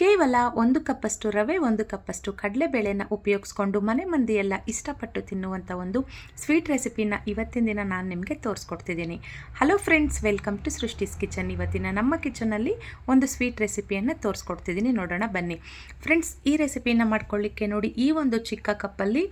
ಕೇವಲ ಒಂದು ಕಪ್ಪಷ್ಟು ರವೆ, ಒಂದು ಕಪ್ಪಷ್ಟು ಕಡಲೆಬೇಳೆನ ಉಪಯೋಗಿಸ್ಕೊಂಡು ಮನೆ ಮಂದಿಯೆಲ್ಲ ಇಷ್ಟಪಟ್ಟು ತಿನ್ನುವಂಥ ಒಂದು ಸ್ವೀಟ್ ರೆಸಿಪಿನ ಇವತ್ತಿನ ದಿನ ನಾನು ನಿಮಗೆ ತೋರಿಸ್ಕೊಡ್ತಿದ್ದೀನಿ. Hello friends welcome to Srishti's kitchen ಇವತ್ತಿನ ನಮ್ಮ ಕಿಚನಲ್ಲಿ ಒಂದು ಸ್ವೀಟ್ ರೆಸಿಪಿಯನ್ನು ತೋರಿಸ್ಕೊಡ್ತಿದ್ದೀನಿ. ನೋಡೋಣ, ಬನ್ನಿ. ಫ್ರೆಂಡ್ಸ್ ಈ ರೆಸಿಪಿನ ಮಾಡ್ಕೊಳ್ಳಿಕ್ಕೆ ನೋಡಿ ಈ ಒಂದು ಚಿಕ್ಕ ಕಪ್ಪಲ್ಲಿ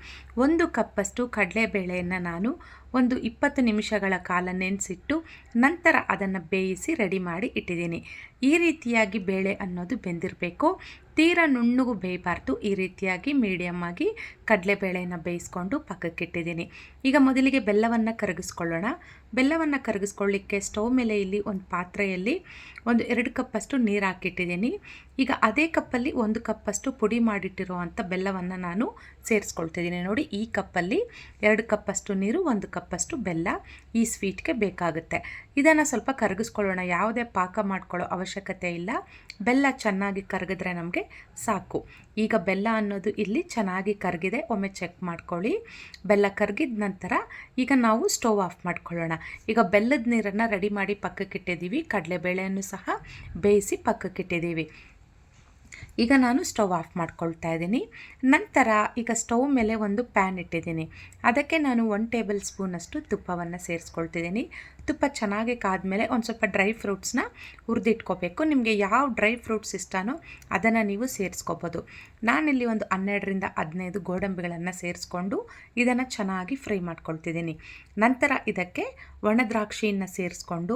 ಒಂದು ಕಪ್ಪಷ್ಟು ಕಡಲೆಬೇಳೆಯನ್ನು ನಾನು ಒಂದು ಇಪ್ಪತ್ತು ನಿಮಿಷಗಳ ಕಾಲ ನೆನೆಸಿಟ್ಟು ನಂತರ ಅದನ್ನು ಬೇಯಿಸಿ ರೆಡಿ ಮಾಡಿ ಇಟ್ಟಿದ್ದೀನಿ. ಈ ರೀತಿಯಾಗಿ ಬೇಳೆ ಅನ್ನೋದು ಬೆಂದಿರಬೇಕು. ತೀರಾ ನುಣ್ಣಗೂ ಬೇಯಬಾರ್ದು ಈ ರೀತಿಯಾಗಿ ಮೀಡಿಯಮ್ ಆಗಿ ಕಡಲೆಬೇಳೆನ ಬೇಯಿಸ್ಕೊಂಡು ಪಕ್ಕಕ್ಕಿಟ್ಟಿದ್ದೀನಿ ಈಗ ಮೊದಲಿಗೆ ಬೆಲ್ಲವನ್ನು ಕರಗಿಸ್ಕೊಳ್ಳೋಣ. ಬೆಲ್ಲವನ್ನು ಕರಗಿಸ್ಕೊಳ್ಳಿಕ್ಕೆ ಸ್ಟವ್ ಮೇಲೆ ಇಲ್ಲಿ ಒಂದು ಪಾತ್ರೆಯಲ್ಲಿ ಒಂದು ಎರಡು ಕಪ್ಪಷ್ಟು ನೀರು ಹಾಕಿಟ್ಟಿದ್ದೀನಿ. ಈಗ ಅದೇ ಕಪ್ಪಲ್ಲಿ ಒಂದು ಕಪ್ಪಷ್ಟು ಪುಡಿ ಮಾಡಿಟ್ಟಿರುವಂಥ ಬೆಲ್ಲವನ್ನು ನಾನು ಸೇರಿಸ್ಕೊಳ್ತಿದ್ದೀನಿ. ನೋಡಿ, ಈ ಕಪ್ಪಲ್ಲಿ ಎರಡು ಕಪ್ಪಷ್ಟು ನೀರು, ಒಂದು ಕಪ್ಪಷ್ಟು ಬೆಲ್ಲ ಈ ಸ್ವೀಟ್ಗೆ ಬೇಕಾಗುತ್ತೆ. ಇದನ್ನು ಸ್ವಲ್ಪ ಕರಗಿಸ್ಕೊಳ್ಳೋಣ. ಯಾವುದೇ ಪಾಕ ಮಾಡ್ಕೊಳ್ಳೋ ಅವಶ್ಯಕತೆ ಇಲ್ಲ. ಬೆಲ್ಲ ಚೆನ್ನಾಗಿ ಕರಗಿದ್ರೆ ನಮಗೆ ಸಾಕು. ಈಗ ಬೆಲ್ಲ ಅನ್ನೋದು ಇಲ್ಲಿ ಚೆನ್ನಾಗಿ ಕರಗಿದೆ, ಒಮ್ಮೆ ಚೆಕ್ ಮಾಡ್ಕೊಳ್ಳಿ. ಬೆಲ್ಲ ಕರಗಿದ ನಂತರ ಈಗ ನಾವು ಸ್ಟವ್ ಆಫ್ ಮಾಡ್ಕೊಳ್ಳೋಣ. ಈಗ ಬೆಲ್ಲದ ನೀರನ್ನು ರೆಡಿ ಮಾಡಿ ಪಕ್ಕಕ್ಕಿಟ್ಟಿದ್ದೀವಿ. ಕಡಲೆಬೇಳೆಯನ್ನು ಸಹ ಬೇಯಿಸಿ ಪಕ್ಕಕ್ಕಿಟ್ಟಿದ್ದೀವಿ. ಈಗ ನಾನು ಸ್ಟವ್ ಆಫ್ ಮಾಡ್ಕೊಳ್ತಾ ಇದ್ದೀನಿ. ನಂತರ ಈಗ ಸ್ಟವ್ ಮೇಲೆ ಒಂದು ಪ್ಯಾನ್ ಇಟ್ಟಿದ್ದೀನಿ. ಅದಕ್ಕೆ ನಾನು ಒನ್ ಟೇಬಲ್ ಸ್ಪೂನಷ್ಟು ತುಪ್ಪವನ್ನು ಸೇರಿಸ್ಕೊಳ್ತಿದ್ದೀನಿ. ತುಪ್ಪ ಚೆನ್ನಾಗಿ ಕಾದ್ಮೇಲೆ ಒಂದು ಸ್ವಲ್ಪ ಡ್ರೈ ಫ್ರೂಟ್ಸ್ನ ಹುರಿದಿಟ್ಕೋಬೇಕು. ನಿಮಗೆ ಯಾವ ಡ್ರೈ ಫ್ರೂಟ್ಸ್ ಇಷ್ಟನೋ ಅದನ್ನು ನೀವು ಸೇರಿಸ್ಕೋಬೋದು. ನಾನಿಲ್ಲಿ ಒಂದು ಹನ್ನೆರಡರಿಂದ ಹದಿನೈದು ಗೋಡಂಬಿಗಳನ್ನು ಸೇರಿಸ್ಕೊಂಡು ಇದನ್ನು ಚೆನ್ನಾಗಿ ಫ್ರೈ ಮಾಡ್ಕೊಳ್ತಿದ್ದೀನಿ. ನಂತರ ಇದಕ್ಕೆ ಒಣದ್ರಾಕ್ಷಿಯನ್ನು ಸೇರಿಸ್ಕೊಂಡು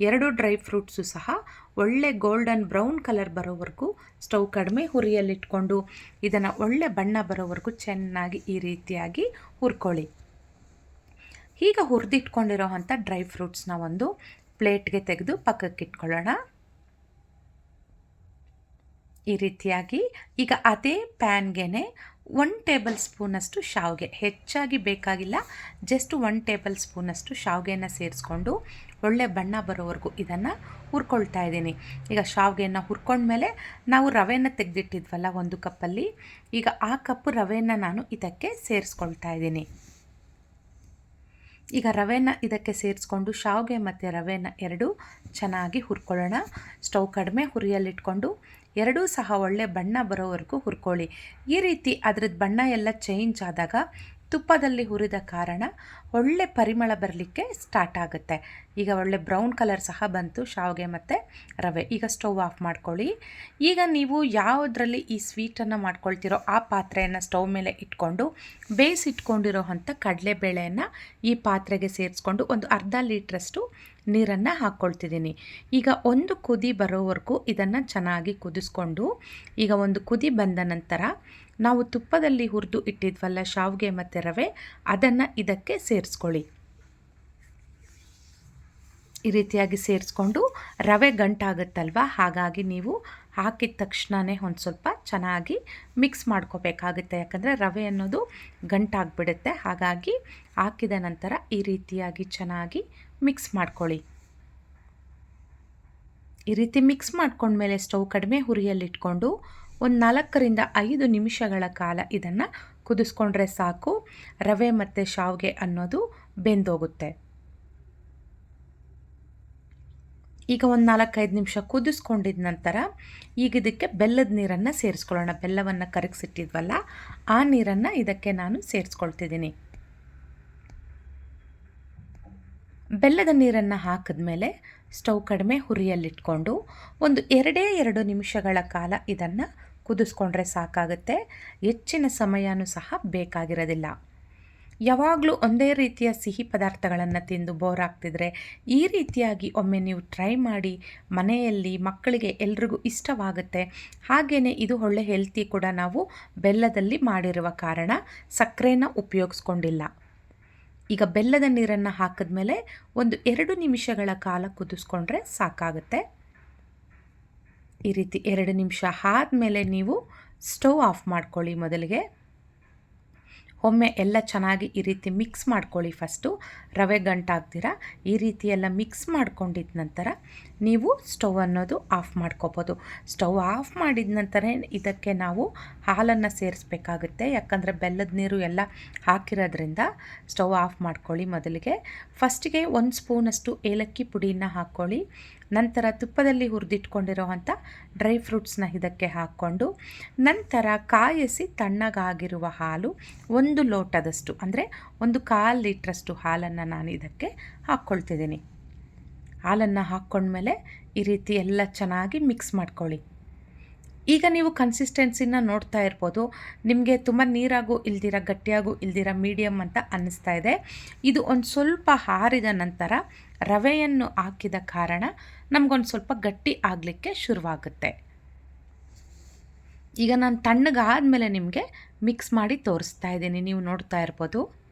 ಎರಡು ಡ್ರೈ ಫ್ರೂಟ್ಸು ಸಹ ಒಳ್ಳೆ ಗೋಲ್ಡನ್ ಬ್ರೌನ್ ಕಲರ್ ಬರೋವರೆಗೂ ಸ್ಟವ್ ಕಡಿಮೆ ಹುರಿಯಲ್ಲಿಟ್ಕೊಂಡು ಇದನ್ನು ಒಳ್ಳೆ ಬಣ್ಣ ಬರೋವರೆಗೂ ಚೆನ್ನಾಗಿ ಈ ರೀತಿಯಾಗಿ ಹುರ್ಕೊಳ್ಳಿ. ಈಗ ಹುರಿದಿಟ್ಕೊಂಡಿರೋ ಅಂಥ ಡ್ರೈ ಫ್ರೂಟ್ಸ್ನ ಒಂದು ಪ್ಲೇಟ್ಗೆ ತೆಗೆದು ಪಕ್ಕಕ್ಕೆ ಇಟ್ಕೊಳ್ಳೋಣ ಈ ರೀತಿಯಾಗಿ ಈಗ ಅದೇ ಪ್ಯಾನ್ಗೆ ಒನ್ ಟೇಬಲ್ ಸ್ಪೂನಷ್ಟು ಶಾವಿಗೆ. ಹೆಚ್ಚಾಗಿ ಬೇಕಾಗಿಲ್ಲ ಜಸ್ಟ್ ಒನ್ ಟೇಬಲ್ ಸ್ಪೂನಷ್ಟು ಶಾವಿಗೆನ ಸೇರಿಸ್ಕೊಂಡು ಒಳ್ಳೆ ಬಣ್ಣ ಬರೋವರೆಗೂ ಇದನ್ನು ಹುರ್ಕೊಳ್ತಾ ಇದ್ದೀನಿ. ಈಗ ಶಾವಿಗೆಯನ್ನು ಹುರ್ಕೊಂಡ್ಮೇಲೆ ನಾವು ರವೆನ ತೆಗೆದಿಟ್ಟಿದ್ವಲ್ಲ ಒಂದು ಕಪ್ಪಲ್ಲಿ, ಈಗ ಆ ಕಪ್ಪು ರವೆನ ನಾನು ಇದಕ್ಕೆ ಸೇರಿಸ್ಕೊಳ್ತಾ ಇದ್ದೀನಿ. ಈಗ ರವೆನ ಇದಕ್ಕೆ ಸೇರಿಸ್ಕೊಂಡು ಶಾವಿಗೆ ಮತ್ತು ರವೆನ ಎರಡು ಚೆನ್ನಾಗಿ ಹುರ್ಕೊಳ್ಳೋಣ. ಸ್ಟವ್ ಕಡಿಮೆ ಹುರಿಯಲ್ಲಿಟ್ಕೊಂಡು ಎರಡೂ ಸಹ ಒಳ್ಳೆ ಬಣ್ಣ ಬರೋವರೆಗೂ ಹುರ್ಕೊಳ್ಳಿ. ಈ ರೀತಿ ಅದ್ರದ್ದು ಬಣ್ಣ ಎಲ್ಲ ಚೇಂಜ್ ಆದಾಗ ತುಪ್ಪದಲ್ಲಿ ಹುರಿದ ಕಾರಣ ಒಳ್ಳೆ ಪರಿಮಳ ಬರಲಿಕ್ಕೆ ಸ್ಟಾರ್ಟ್ ಆಗುತ್ತೆ. ಈಗ ಒಳ್ಳೆ ಬ್ರೌನ್ ಕಲರ್ ಸಹ ಬಂತು ಶಾವಿಗೆ ಮತ್ತು ರವೆ. ಈಗ ಸ್ಟವ್ ಆಫ್ ಮಾಡ್ಕೊಳ್ಳಿ. ಈಗ ನೀವು ಯಾವುದರಲ್ಲಿ ಈ ಸ್ವೀಟನ್ನು ಮಾಡ್ಕೊಳ್ತಿರೋ ಆ ಪಾತ್ರೆಯನ್ನು ಸ್ಟವ್ ಮೇಲೆ ಇಟ್ಕೊಂಡು ಬೇಯಿಸಿಟ್ಕೊಂಡಿರೋ ಅಂಥ ಕಡಲೆಬೇಳೆಯನ್ನು ಈ ಪಾತ್ರೆಗೆ ಸೇರಿಸ್ಕೊಂಡು ಒಂದು ಅರ್ಧ ಲೀಟ್ರಷ್ಟು ನೀರನ್ನು ಹಾಕ್ಕೊಳ್ತಿದ್ದೀನಿ ಈಗ ಒಂದು ಕುದಿ ಬರೋವರೆಗೂ ಇದನ್ನು ಚೆನ್ನಾಗಿ ಕುದಿಸ್ಕೊಂಡು, ಈಗ ಒಂದು ಕುದಿ ಬಂದ ನಂತರ ನಾವು ತುಪ್ಪದಲ್ಲಿ ಹುರಿದು ಇಟ್ಟಿದ್ವಲ್ಲ ಶಾವಿಗೆ ಮತ್ತು ರವೆ, ಅದನ್ನು ಇದಕ್ಕೆ ಸೇರಿಸ್ಕೊಳ್ಳಿ. ಈ ರೀತಿಯಾಗಿ ಸೇರಿಸ್ಕೊಂಡು ರವೆ ಗಂಟಾಗುತ್ತಲ್ವ? ಹಾಗಾಗಿ ನೀವು ಹಾಕಿದ ತಕ್ಷಣವೇ ಒಂದು ಸ್ವಲ್ಪ ಚೆನ್ನಾಗಿ ಮಿಕ್ಸ್ ಮಾಡ್ಕೋಬೇಕಾಗುತ್ತೆ. ಯಾಕಂದರೆ ರವೆ ಅನ್ನೋದು ಗಂಟಾಗ್ಬಿಡುತ್ತೆ. ಹಾಗಾಗಿ ಹಾಕಿದ ನಂತರ ಈ ರೀತಿಯಾಗಿ ಚೆನ್ನಾಗಿ ಮಿಕ್ಸ್ ಮಾಡ್ಕೊಳ್ಳಿ. ಈ ರೀತಿ ಮಿಕ್ಸ್ ಮಾಡ್ಕೊಂಡ್ಮೇಲೆ ಸ್ಟವ್ ಕಡಿಮೆ ಹುರಿಯಲ್ಲಿಟ್ಕೊಂಡು ಒಂದು ನಾಲ್ಕರಿಂದ ಐದು ನಿಮಿಷಗಳ ಕಾಲ ಇದನ್ನು ಕುದಿಸ್ಕೊಂಡ್ರೆ ಸಾಕು. ರವೆ ಮತ್ತು ಶಾವಿಗೆ ಅನ್ನೋದು ಬೆಂದೋಗುತ್ತೆ. ಈಗ ಒಂದು ನಾಲ್ಕೈದು ನಿಮಿಷ ಕುದಿಸ್ಕೊಂಡಿದ ನಂತರ ಈಗ ಇದಕ್ಕೆ ಬೆಲ್ಲದ ನೀರನ್ನು ಸೇರಿಸ್ಕೊಳ್ಳೋಣ. ಬೆಲ್ಲವನ್ನು ಕರಗಿಸಿಟ್ಟಿದ್ವಲ್ಲ, ಆ ನೀರನ್ನು ಇದಕ್ಕೆ ನಾನು ಸೇರಿಸ್ಕೊಳ್ತಿದ್ದೀನಿ. ಬೆಲ್ಲದ ನೀರನ್ನು ಹಾಕಿದ್ಮೇಲೆ ಸ್ಟವ್ ಕಡಿಮೆ ಹುರಿಯಲ್ಲಿಟ್ಕೊಂಡು ಒಂದು ಎರಡೇ ಎರಡು ನಿಮಿಷಗಳ ಕಾಲ ಇದನ್ನು ಕುದಿಸ್ಕೊಂಡ್ರೆ ಸಾಕಾಗುತ್ತೆ. ಹೆಚ್ಚಿನ ಸಮಯನೂ ಸಹ ಬೇಕಾಗಿರೋದಿಲ್ಲ. ಯಾವಾಗಲೂ ಒಂದೇ ರೀತಿಯ ಸಿಹಿ ಪದಾರ್ಥಗಳನ್ನು ತಿಂದು ಬೋರ್ ಆಗ್ತಿದ್ರೆ ಈ ರೀತಿಯಾಗಿ ಒಮ್ಮೆ ನೀವು ಟ್ರೈ ಮಾಡಿ ಮನೆಯಲ್ಲಿ ಮಕ್ಕಳಿಗೆ ಎಲ್ರಿಗೂ ಇಷ್ಟವಾಗುತ್ತೆ. ಹಾಗೆಯೇ ಇದು ಒಳ್ಳೆ ಹೆಲ್ತಿ ಕೂಡ ನಾವು ಬೆಲ್ಲದಲ್ಲಿ ಮಾಡಿರುವ ಕಾರಣ ಸಕ್ಕರೆನ ಉಪಯೋಗಿಸ್ಕೊಂಡಿಲ್ಲ. ಈಗ ಬೆಲ್ಲದ ನೀರನ್ನು ಹಾಕಿದ್ಮೇಲೆ ಒಂದು ಎರಡು ನಿಮಿಷಗಳ ಕಾಲ ಕುದಿಸ್ಕೊಂಡ್ರೆ ಸಾಕಾಗುತ್ತೆ. ಈ ರೀತಿ ಎರಡು ನಿಮಿಷ ಆದಮೇಲೆ ನೀವು ಸ್ಟವ್ ಆಫ್ ಮಾಡ್ಕೊಳ್ಳಿ ಮೊದಲಿಗೆ. ಒಮ್ಮೆ ಎಲ್ಲ ಚೆನ್ನಾಗಿ ಈ ರೀತಿ ಮಿಕ್ಸ್ ಮಾಡ್ಕೊಳ್ಳಿ ಫಸ್ಟು ರವೆ ಗಂಟಾಗ್ದಿರ ಈ ರೀತಿ ಎಲ್ಲ ಮಿಕ್ಸ್ ಮಾಡ್ಕೊಂಡಿದ್ದ ನಂತರ ನೀವು ಸ್ಟವ್ ಅನ್ನೋದು ಆಫ್ ಮಾಡ್ಕೋಬೋದು. ಸ್ಟವ್ ಆಫ್ ಮಾಡಿದ ನಂತರ ಇದಕ್ಕೆ ನಾವು ಹಾಲನ್ನು ಸೇರಿಸ್ಬೇಕಾಗುತ್ತೆ. ಯಾಕಂದರೆ ಬೆಲ್ಲದ ನೀರು ಎಲ್ಲ ಹಾಕಿರೋದ್ರಿಂದ ಸ್ಟವ್ ಆಫ್ ಮಾಡ್ಕೊಳ್ಳಿ ಮೊದಲಿಗೆ. ಫಸ್ಟಿಗೆ ಒಂದು ಸ್ಪೂನಷ್ಟು ಏಲಕ್ಕಿ ಪುಡಿನ ಹಾಕ್ಕೊಳ್ಳಿ. ನಂತರ ತುಪ್ಪದಲ್ಲಿ ಹುರಿದಿಟ್ಕೊಂಡಿರೋವಂಥ ಡ್ರೈ ಫ್ರೂಟ್ಸ್ನ ಇದಕ್ಕೆ ಹಾಕ್ಕೊಂಡು ನಂತರ ಕಾಯಿಸಿ ತಣ್ಣಗಾಗಿರುವ ಹಾಲು ಒಂದು ಲೋಟದಷ್ಟು, ಅಂದರೆ ಒಂದು ಕಾಲು ಲೀಟ್ರಷ್ಟು ಹಾಲನ್ನು ನಾನು ಇದಕ್ಕೆ ಹಾಕ್ಕೊಳ್ತಿದ್ದೀನಿ. ಹಾಲನ್ನು ಹಾಕ್ಕೊಂಡ್ಮೇಲೆ ಈ ರೀತಿ ಎಲ್ಲ ಚೆನ್ನಾಗಿ ಮಿಕ್ಸ್ ಮಾಡ್ಕೊಳ್ಳಿ. ಈಗ ನೀವು ಕನ್ಸಿಸ್ಟೆನ್ಸಿನ ನೋಡ್ತಾ ಇರ್ಬೋದು. ನಿಮಗೆ ತುಂಬ ನೀರಾಗೂ ಇಲ್ದಿರ, ಗಟ್ಟಿಯಾಗೂ ಇಲ್ದಿರ ಮೀಡಿಯಮ್ ಅಂತ ಅನ್ನಿಸ್ತಾ ಇದೆ. ಇದು ಒಂದು ಸ್ವಲ್ಪ ಹಾರಿದ ನಂತರ ರವೆಯನ್ನು ಹಾಕಿದ ಕಾರಣ ನಮಗೊಂದು ಸ್ವಲ್ಪ ಗಟ್ಟಿ ಆಗಲಿಕ್ಕೆ ಶುರುವಾಗುತ್ತೆ. ಈಗ ನಾನು ತಣ್ಣಗಾದ ಮೇಲೆ ನಿಮಗೆ ಮಿಕ್ಸ್ ಮಾಡಿ ತೋರಿಸ್ತಾ ಇದ್ದೀನಿ. ನೀವು ನೋಡ್ತಾ ಇರ್ಬೋದು.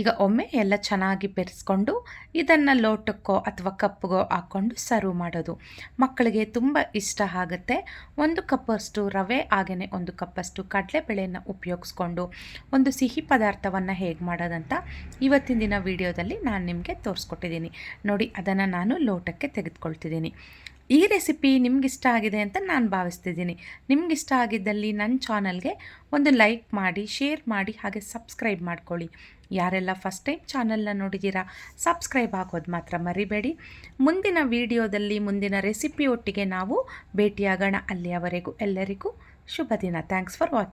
ಈಗ ಒಮ್ಮೆ ಎಲ್ಲ ಚೆನ್ನಾಗಿ ಬೆರೆಸ್ಕೊಂಡು ಇದನ್ನು ಲೋಟಕ್ಕೋ ಅಥವಾ ಕಪ್ಗೋ ಹಾಕ್ಕೊಂಡು ಸರ್ವ್ ಮಾಡೋದು. ಮಕ್ಕಳಿಗೆ ತುಂಬ ಇಷ್ಟ ಆಗುತ್ತೆ. ಒಂದು ಕಪ್ಪಷ್ಟು ರವೆ ಹಾಗೆಯೇ ಒಂದು ಕಪ್ಪಷ್ಟು ಕಡಲೆಬೇಳೆಯನ್ನು ಉಪಯೋಗಿಸ್ಕೊಂಡು ಒಂದು ಸಿಹಿ ಪದಾರ್ಥವನ್ನು ಹೇಗೆ ಮಾಡೋದಂತ ಇವತ್ತಿನ ದಿನ ವಿಡಿಯೋದಲ್ಲಿ ನಾನು ನಿಮಗೆ ತೋರಿಸ್ಕೊಟ್ಟಿದ್ದೀನಿ. ನೋಡಿ, ಅದನ್ನು ನಾನು ಲೋಟಕ್ಕೆ ತೆಗೆದುಕೊಳ್ತಿದ್ದೀನಿ. ಈ ರೆಸಿಪಿ ನಿಮಗಿಷ್ಟ ಆಗಿದೆ ಅಂತ ನಾನು ಭಾವಿಸ್ತಿದ್ದೀನಿ. ನಿಮಗಿಷ್ಟ ಆಗಿದ್ದಲ್ಲಿ ನನ್ನ ಚಾನಲ್ಗೆ ಒಂದು ಲೈಕ್ ಮಾಡಿ, ಶೇರ್ ಮಾಡಿ, ಹಾಗೆ ಸಬ್ಸ್ಕ್ರೈಬ್ ಮಾಡ್ಕೊಳ್ಳಿ. ಯಾರೆಲ್ಲ ಫಸ್ಟ್ ಟೈಮ್ ಚಾನಲ್ನ ನೋಡಿದ್ದೀರಾ ಸಬ್ಸ್ಕ್ರೈಬ್ ಆಗೋದು ಮಾತ್ರ ಮರಿಬೇಡಿ. ಮುಂದಿನ ವಿಡಿಯೋದಲ್ಲಿ ಮುಂದಿನ ರೆಸಿಪಿ ಒಟ್ಟಿಗೆ ನಾವು ಭೇಟಿಯಾಗೋಣ. ಅಲ್ಲಿಯವರೆಗೂ ಎಲ್ಲರಿಗೂ ಶುಭ ದಿನ. Thanks for watching